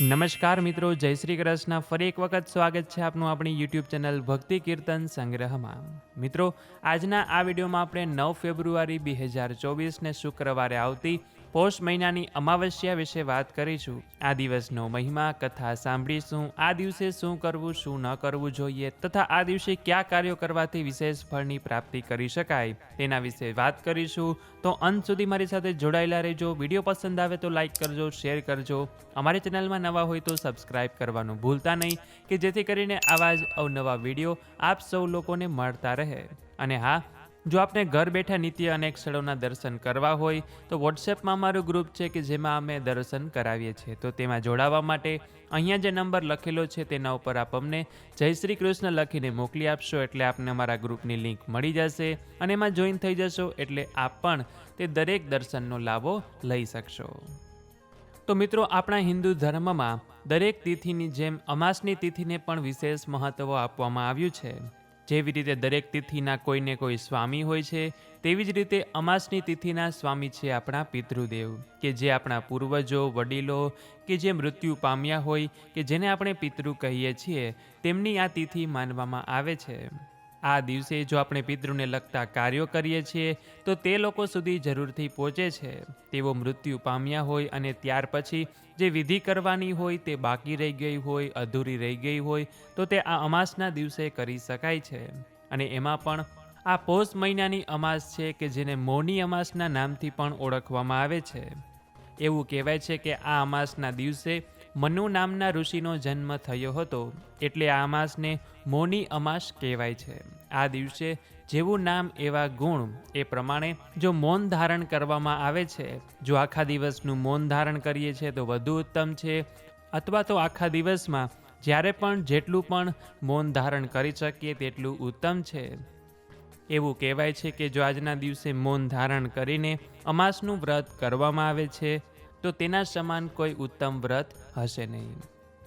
નમસ્કાર મિત્રો, જય શ્રી કૃષ્ણ. ફરી એક વખત સ્વાગત છે આપનું આપણી યુટ્યુબ ચેનલ ભક્તિ કીર્તન સંગ્રહમાં. મિત્રો, આજના આ વિડીયોમાં આપણે નવ ફેબ્રુઆરી બે હજાર ચોવીસને શુક્રવારે આવતી પોષ મહિનાની અમાવસ્યા વિશે વાત કરીશું. આ દિવસનો મહિમા, કથા સાંભળીશું આ દિવસે શું કરવું, શું ન કરવું જોઈએ, તથા આ દિવસે કયા કાર્યો કરવાથી વિશેષ ફળની પ્રાપ્તિ કરી શકાય, તેના વિશે વાત કરીશું. તો અંત સુધી મારી સાથે જોડાયેલા રહેજો. વીડિયો પસંદ આવે તો લાઇક કરજો, શેર કરજો. અમારી ચેનલમાં નવા હોય તો સબસ્ક્રાઇબ કરવાનું ભૂલતા નહીં, કે જેથી કરીને આવા જ અવનવા વીડિયો આપ સૌ લોકોને મળતા રહે. અને હા જો આપને ઘર બેઠા નિત્ય અનેક સ્થળોના દર્શન કરવા હોય, તો વોટ્સએપમાં અમારું ગ્રુપ છે કે જેમાં અમે દર્શન કરાવીએ છીએ. તો તેમાં જોડાવા માટે અહીંયા જે નંબર લખેલો છે તેના ઉપર આપ અમને જય શ્રી કૃષ્ણ લખીને મોકલી આપશો, એટલે આપને અમારા ગ્રુપની લિંક મળી જશે અને એમાં જોઈન થઈ જશો, એટલે આપ પણ તે દરેક દર્શનનો લાભો લઈ શકશો. તો મિત્રો, આપણા હિન્દુ ધર્મમાં દરેક તિથિની જેમ અમાસની તિથિને પણ વિશેષ મહત્ત્વ આપવામાં આવ્યું છે. જેવી રીતે દરેક તિથિના કોઈને કોઈ સ્વામી હોય છે, તેવી જ રીતે અમાસની તિથિના સ્વામી છે આપણા પિતૃદેવ, કે જે આપણા પૂર્વજો, વડીલો, કે જે મૃત્યુ પામ્યા હોય, કે જેને આપણે પિતૃ કહીએ છીએ, તેમની આ તિથિ માનવામાં આવે છે. આ દિવસે જો આપણે પિતૃને લગતા કાર્યો કરીએ છીએ, તો તે લોકો સુધી જરૂરથી પહોંચે છે. તેઓ મૃત્યુ પામ્યા હોય અને ત્યાર પછી જે વિધિ કરવાની હોય તે બાકી રહી ગઈ હોય, અધૂરી રહી ગઈ હોય, તો તે આ અમાસના દિવસે કરી શકાય છે. અને એમાં પણ આ પોષ મહિનાની અમાસ છે કે જેને મૌની અમાસના નામથી પણ ઓળખવામાં આવે છે. એવું કહેવાય છે કે આ અમાસના દિવસે મનુ નામના ઋષિનો જન્મ થયો હતો એટલે આ અમાસને મૌની અમાસ કહેવાય છે. આ દિવસે જેવું નામ એવા ગુણ એ પ્રમાણે જો મૌન ધારણ કરવામાં આવે છે, જો આખા દિવસનું મૌન ધારણ કરીએ છીએ તો વધુ ઉત્તમ છે, અથવા તો આખા દિવસમાં જ્યારે પણ જેટલું પણ મૌન ધારણ કરી શકીએ તેટલું ઉત્તમ છે. એવું કહેવાય છે કે જો આજના દિવસે મૌન ધારણ કરીને અમાસનું વ્રત કરવામાં આવે છે તો તેના સમાન કોઈ ઉત્તમ વ્રત હશે નહીં.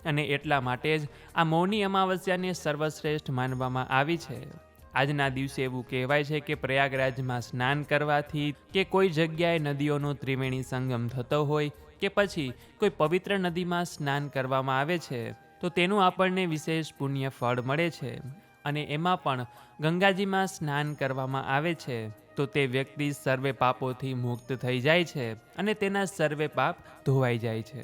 અને એટલા માટે જ આ મૌની અમાવસ્યાને સર્વશ્રેષ્ઠ માનવામાં આવી છે. આજના દિવસે એવું કહેવાય છે કે પ્રયાગરાજમાં સ્નાન કરવાથી કે કોઈ જગ્યાએ નદીઓનો ત્રિવેણી સંગમ થતો હોય કે પછી કોઈ પવિત્ર નદીમાં સ્નાન કરવામાં આવે છે, તો તેનું આપણને વિશેષ પુણ્ય ફળ મળે છે. અને એમાં પણ ગંગાજીમાં સ્નાન કરવામાં આવે છે. તો તે વ્યક્તિ સર્વે પાપોથી મુક્ત થઈ જાય છે અને તેના સર્વે પાપ ધોવાઈ જાય છે.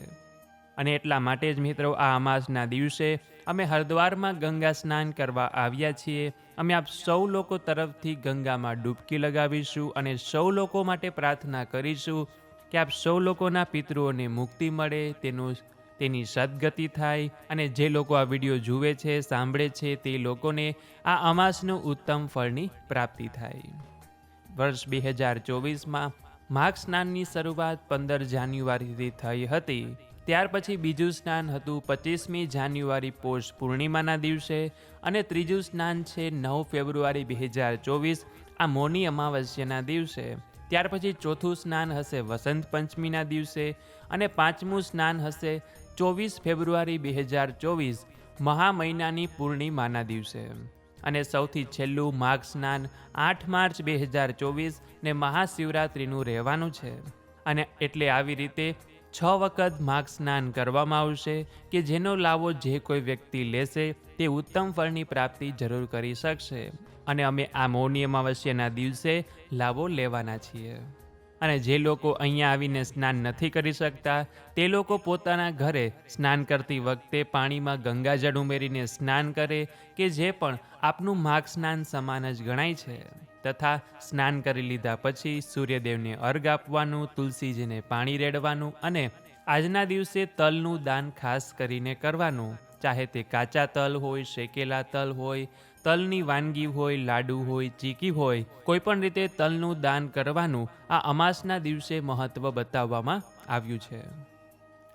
અને એટલા માટે જ મિત્રો આ અમાસના દિવસે અમે હરિદ્વારમાં ગંગા સ્નાન કરવા આવ્યા છીએ. અમે આપ સૌ લોકો તરફથી ગંગામાં ડૂબકી લગાવીશું અને સૌ લોકો માટે પ્રાર્થના કરીશું કે આપ સૌ લોકોના પિતૃઓને મુક્તિ મળે, તેનું તેની સદગતિ થાય અને જે લોકો આ વીડિયો જુએ છે, સાંભળે છે, તે લોકોને આ અમાસનું ઉત્તમ ફળની પ્રાપ્તિ થાય. વર્ષ બે હજાર ચોવીસમાં માઘ સ્નાનની શરૂઆત પંદર જાન્યુઆરીથી થઈ હતી. ત્યાર પછી બીજું સ્નાન હતું પચીસમી જાન્યુઆરી પોષ પૂર્ણિમાના દિવસે અને ત્રીજું સ્નાન છે નવ ફેબ્રુઆરી બે હજાર ચોવીસ આ મૌની અમાવસ્યાના દિવસે. ત્યાર પછી ચોથું સ્નાન હશે વસંત પંચમીના દિવસે અને પાંચમું સ્નાન હશે ચોવીસ ફેબ્રુઆરી બે હજાર ચોવીસ મહા મહિનાની પૂર્ણિમાના દિવસે. અને સૌથી છેલ્લું માઘ સ્નાન આઠ માર્ચ બે હજાર ચોવીસ ને મહાશિવરાત્રિનું રહેવાનું છે. અને એટલે આવી રીતે છ વખત માઘ સ્નાન કરવામાં આવશે કે જેનો લાવો જે કોઈ વ્યક્તિ લેશે તે ઉત્તમ ફળની પ્રાપ્તિ જરૂર કરી શકશે. અને અમે આ મૌની અમાવસ્યાના દિવસે લાવો લેવાના છીએ. અને જે લોકો અહીંયા આવીને સ્નાન નથી કરી શકતા, તે લોકો પોતાના ઘરે સ્નાન કરતી વખતે પાણીમાં ગંગાજળ ઉમેરીને સ્નાન કરે કે જે પણ આપનું માઘ સ્નાન સમાન જ ગણાય છે. તથા સ્નાન કરી લીધા પછી સૂર્યદેવને અર્ઘ આપવાનું, તુલસીજીને પાણી રેડવાનું અને આજના દિવસે તલનું દાન ખાસ કરીને કરવાનું. ચાહે તે કાચા તલ હોય, શેકેલા તલ હોય તલની વાનગી હોય, લાડુ હોય, ચીકી હોય કોઈ પણ રીતે તલનું દાન કરવાનું આ અમાસના દિવસે મહત્વ બતાવવામાં આવ્યું છે.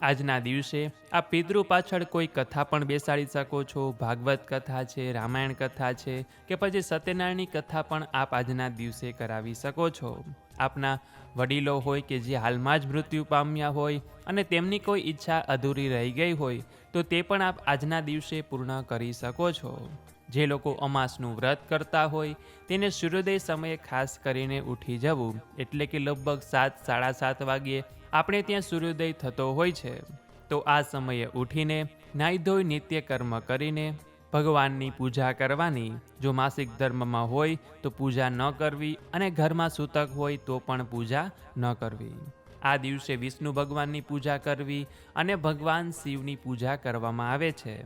આજના દિવસે આ પિતૃ પાછળ કોઈ કથા પણ બેસાડી શકો છો, ભાગવત કથા છે, રામાયણ કથા છે કે પછી સત્યનારાયણની કથા પણ આપ આજના દિવસે કરાવી શકો છો. આપના વડીલો હોય કે જે હાલમાં જ મૃત્યુ પામ્યા હોય અને તેમની કોઈ ઈચ્છા અધૂરી રહી ગઈ હોય તો તે પણ આપ આજના દિવસે પૂર્ણ કરી શકો છો. જે લોકો અમાસનું વ્રત કરતા હોય, તેને સૂર્યોદય સમયે ખાસ કરીને ઉઠી જવું. એટલે કે લગભગ સાત, સાડા સાત વાગ્યે આપણે ત્યાં સૂર્યોદય થતો હોય છે. તો આ સમયે ઉઠીને નાહી ધોઈ નિત્ય કર્મ કરીને ભગવાનની પૂજા કરવાની. જો માસિક ધર્મમાં હોય, તો પૂજા ન કરવી અને ઘરમાં સૂતક હોય, તો પણ પૂજા ન કરવી. આ દિવસે વિષ્ણુ ભગવાનની પૂજા કરવી અને ભગવાન શિવની પૂજા કરવામાં આવે છે.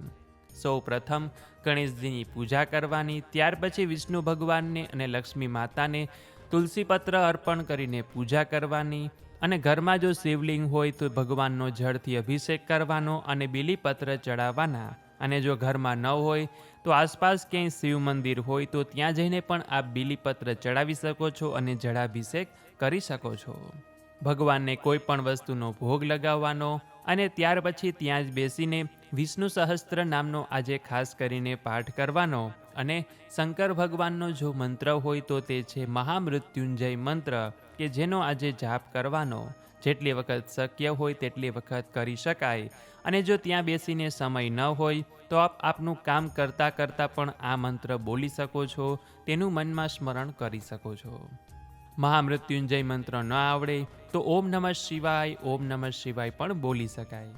સૌ પ્રથમ ગણેશજીની પૂજા કરવાની, ત્યાર પછી વિષ્ણુ ભગવાનને અને લક્ષ્મી માતાને તુલસીપત્ર અર્પણ કરીને પૂજા કરવાની અને ઘરમાં જો શિવલિંગ હોય તો ભગવાનનો જળથી અભિષેક કરવાનો અને બીલીપત્ર ચડાવવાના. અને જો ઘરમાં ન હોય તો આસપાસ ક્યાંય શિવ મંદિર હોય તો ત્યાં જઈને પણ આપ બીલીપત્ર ચડાવી શકો છો અને જળાભિષેક કરી શકો છો. ભગવાનને કોઈ પણ વસ્તુનો ભોગ લગાવવાનો અને ત્યાર પછી ત્યાં જ બેસીને વિષ્ણુ સહસ્ત્ર નામનો આજે ખાસ કરીને પાઠ કરવાનો અને શંકર ભગવાનનો જો મંત્ર હોય તો તે છે મહામૃત્યુંજય મંત્ર, કે જેનો આજે જાપ કરવાનો. જેટલી વખત શક્ય હોય તેટલી વખત કરી શકાય. અને જો ત્યાં બેસીને સમય ન હોય, તો આપ આપનું કામ કરતાં કરતાં પણ આ મંત્ર બોલી શકો છો, તેનું મનમાં સ્મરણ કરી શકો છો. મહામૃત્યુંજય મંત્ર ન આવડે તો ઓમ નમઃ શિવાય, ઓમ નમઃ શિવાય પણ બોલી શકાય.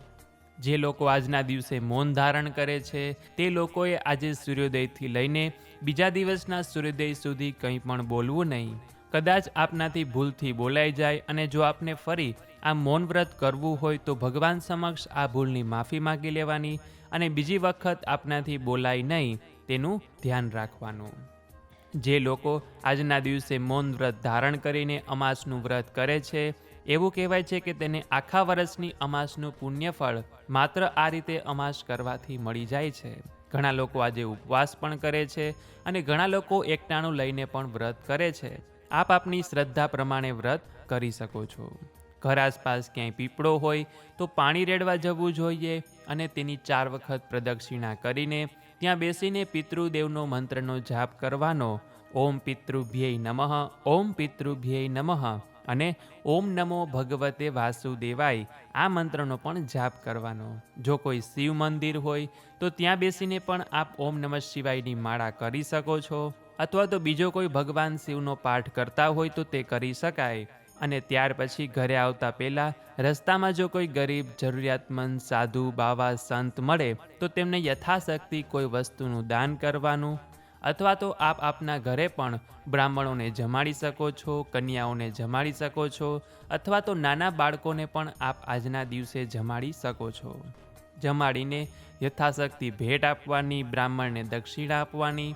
જે લોકો આજના દિવસે મૌન ધારણ કરે છે, તે લોકોએ આજે સૂર્યોદયથી લઈને બીજા દિવસના સૂર્યોદય સુધી કંઈ પણ બોલવું નહીં. કદાચ આપનાથી ભૂલથી બોલાઈ જાય અને જો આપને ફરી આ મૌન વ્રત કરવું હોય તો ભગવાન સમક્ષ આ ભૂલની માફી માગી લેવાની અને બીજી વખત આપનાથી બોલાય નહીં તેનું ધ્યાન રાખવાનું. જે લોકો આજના દિવસે મૌન વ્રત ધારણ કરીને અમાસનું વ્રત કરે છે એવું કહેવાય છે કે તેને આખા વર્ષની અમાસનું પુણ્યફળ માત્ર આ રીતે અમાસ કરવાથી મળી જાય છે. ઘણા લોકો આજે ઉપવાસ પણ કરે છે અને ઘણા લોકો એકટાણું લઈને પણ વ્રત કરે છે. આપ આપની શ્રદ્ધા પ્રમાણે વ્રત કરી શકો છો. ઘર આસપાસ ક્યાંય પીપળો હોય તો પાણી રેડવા જવું જોઈએ અને તેની ચાર વખત પ્રદક્ષિણા કરીને ત્યાં બેસીને પિતૃદેવનો મંત્રનો જાપ કરવાનો. ઓમ પિતૃભ્યેય નમઃ, ઓમ પિતૃભ્યેય નમઃ. અને ઓમ નમો ભગવતે વાસુદેવાય આ મંત્રનો પણ જાપ કરવાનો. જો કોઈ શિવ મંદિર હોય, તો ત્યાં બેસીને પણ આપ ઓમ નમઃ શિવાયની માળા કરી શકો છો. અથવા તો બીજો કોઈ ભગવાન શિવનો પાઠ કરતા હોય તો તે કરી શકાય. અને ત્યાર પછી ઘરે આવતા પહેલાં રસ્તામાં જો કોઈ ગરીબ, જરૂરિયાતમંદ, સાધુ, બાવા, સંત મળે, તો તેમને યથાશક્તિ કોઈ વસ્તુનું દાન કરવાનું અથવા તો આપ આપના ઘરે પણ બ્રાહ્મણોને જમાડી શકો છો, કન્યાઓને જમાડી શકો છો, અથવા તો નાના બાળકોને પણ આપ આજના દિવસે જમાડી શકો છો. જમાડીને યથાશક્તિ ભેટ આપવાની, બ્રાહ્મણને દક્ષિણા આપવાની,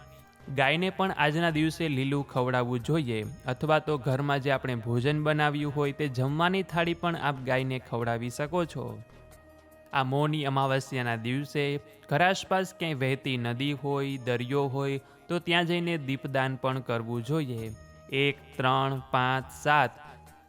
ગાયને પણ આજના દિવસે લીલું ખવડાવવું જોઈએ, અથવા તો ઘરમાં જે આપણે ભોજન બનાવ્યું હોય તે જમવાની થાળી પણ આપ ગાયને ખવડાવી શકો છો. આ મોની અમાવસ્યાના દિવસે ઘર આસપાસ ક્યાંય વહેતી નદી હોય, દરિયો હોય, તો ત્યાં જઈને દીપદાન પણ કરવું જોઈએ. એક, ત્રણ, પાંચ, સાત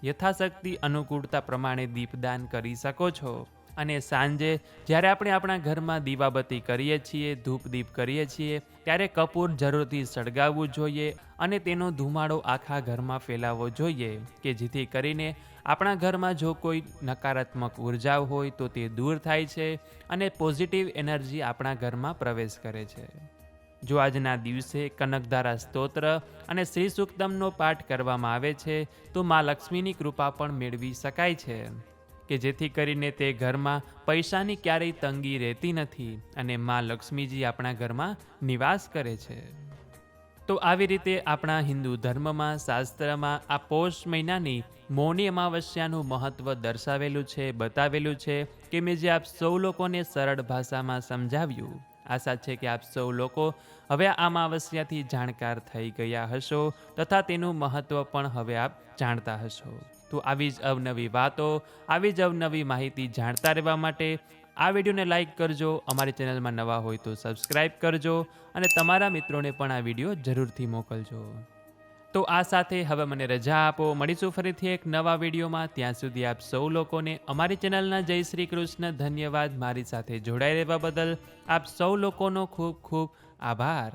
યથાશક્તિ અનુકૂળતા પ્રમાણે દીપદાન કરી શકો છો. અને સાંજે જ્યારે આપણે આપણા ઘરમાં દીવાબત્તી કરીએ છીએ, ધૂપ દીપ કરીએ છીએ, ત્યારે કપૂર જરૂરથી સળગાવવું જોઈએ અને તેનો ધુમાડો આખા ઘરમાં ફેલાવવો જોઈએ કે જેથી કરીને આપણા ઘરમાં જો કોઈ નકારાત્મક ઊર્જા હોય તો તે દૂર થાય છે અને પોઝિટિવ એનર્જી આપણા ઘરમાં પ્રવેશ કરે છે. જો આજના દિવસે કનકધારા સ્તોત્ર અને શ્રી સુક્તમનો પાઠ કરવામાં આવે છે, તો મા લક્ષ્મીની કૃપા પણ મેળવી શકાય છે. કે જેથી કરીને તે ઘરમાં પૈસાની ક્યારેય તંગી રહેતી નથી અને મા લક્ષ્મીજી આપણા ઘરમાં નિવાસ કરે છે. તો આવી રીતે આપણા હિન્દુ ધર્મમાં, શાસ્ત્રમાં આ પોષ મહિનાની મૌની અમાવસ્યાનું મહત્ત્વ દર્શાવેલું છે, બતાવેલું છે કે મેં જે આપ સૌ લોકોને સરળ ભાષામાં સમજાવ્યું, આશા છે કે આપ સૌ લોકો હવે આ અમાવસ્યાથી જાણકાર થઈ ગયા હશો તથા તેનું મહત્ત્વ પણ હવે આપ જાણતા હશો. તો આવી જ અવનવી વાતો, આવી જ અવનવી માહિતી જાણતા રહેવા માટે આ વિડીયોને લાઇક કરજો, અમારી ચેનલમાં નવા હોય તો સબસ્ક્રાઈબ કરજો અને તમારા મિત્રોને પણ આ વીડિયો જરૂરથી મોકલજો. તો આ સાથે હવે મને રજા આપો. મળીશું ફરીથી એક નવા વિડીયોમાં. ત્યાં સુધી આપ સૌ લોકોને અમારી ચેનલના જય શ્રી કૃષ્ણ ધન્યવાદ. મારી સાથે જોડાઈ રહેવા બદલ આપ સૌ લોકોનો ખૂબ ખૂબ આભાર.